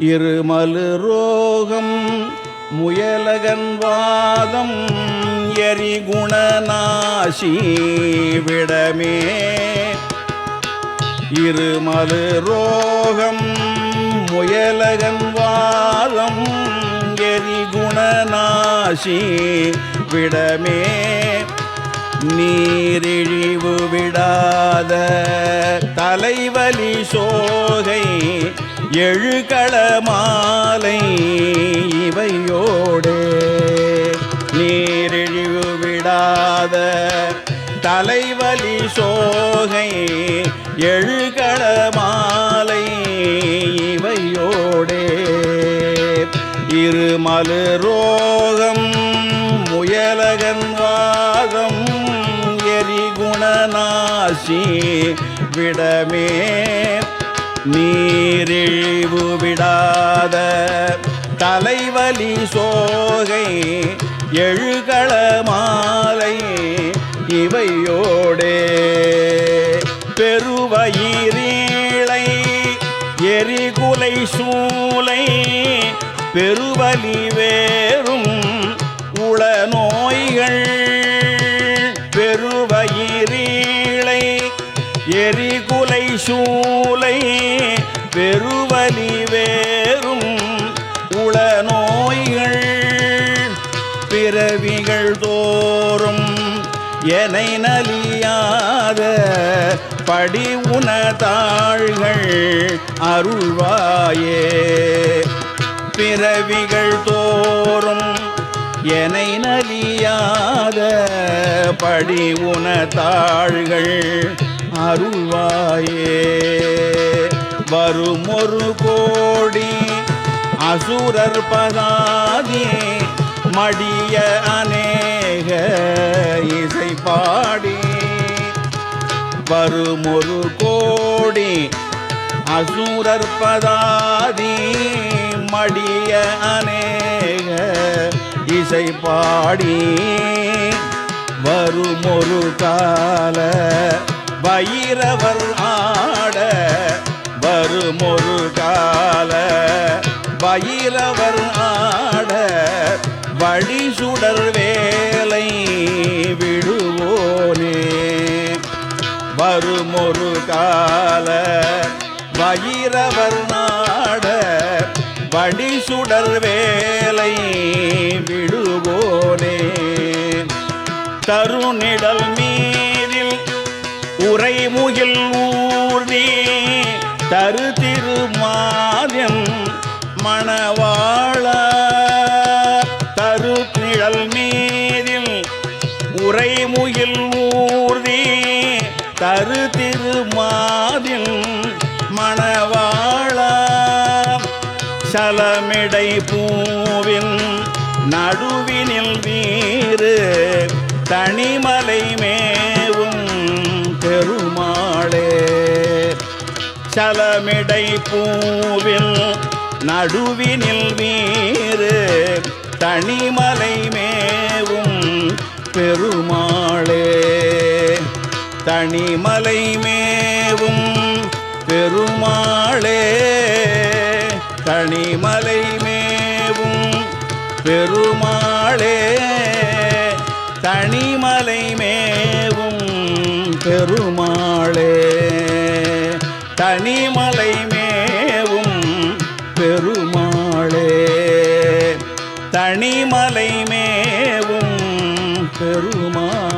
இருமலு ரோகம் முயலகன் வாதம் எரிகுணநாசி விடமே. இருமலு ரோகம் முயலகன் வாதம் எரிகுணநாசி விடமே. நீரிழிவு விடாத தலைவலி சோகை எழுகள மாலை இவையோடு. நீரிழிவு விடாத தலைவலி சோகை எழுகள மாலை இவையோடு. இருமலு ரோகம் முயலகன் வாதம் எரிகுணநாசி விடமே. நீரிழிவு விடாத தலைவலி சோகை எழுகள மாலை இவையோடே. பெருவயிரீளை எரிகுலை சூலை பெருவலி வேறும் சூலை பெருவலி வேறும் உள நோய்கள் பிறவிகள் தோறும் எனை நலியாத படி உணதாள்கள் அருள்வாயே. பிறவிகள் தோறும் எனை நலியாத படி உணதாள்கள் அருள்வாயே வரும் ஒரு கோடி அசுரர் பதாதே மடிய அநேக இசை பாடி. வரும் ஒரு கோடி அசுரர் பதாதி மடிய அநேக இசை பாடி. வரும் ஒரு கால பயிரவர் ஆட வருமொரு கால பயிரவர் ஆட வழி சுடர் வேலை விடுவோனே. வருமொரு கால பயிரவர் நாட வழி சுடர் வேலை விடுவோனே. தருணிடல் உரைமுகில் ஊர்தி தரு திருமாதம் மணவாள. தரு நிழல் மீதில் உரைமுகில் ஊர்தி தரு திருமாதில் மணவாள. சலமிடை பூவின் நடுவினில் வீறு தனிமலை மேவும் சலமிடை பூவில் நடுவினில் வீறு தனிமலை மேவும் பெருமாளே. தனிமலை மேவும் பெருமாளே. தனிமலை மேவும் பெருமாளே. தனிமலை மேவும் பெருமாள். தனிமலை மேவும் பெருமாளே. தனிமலை மேவும் பெருமாள்.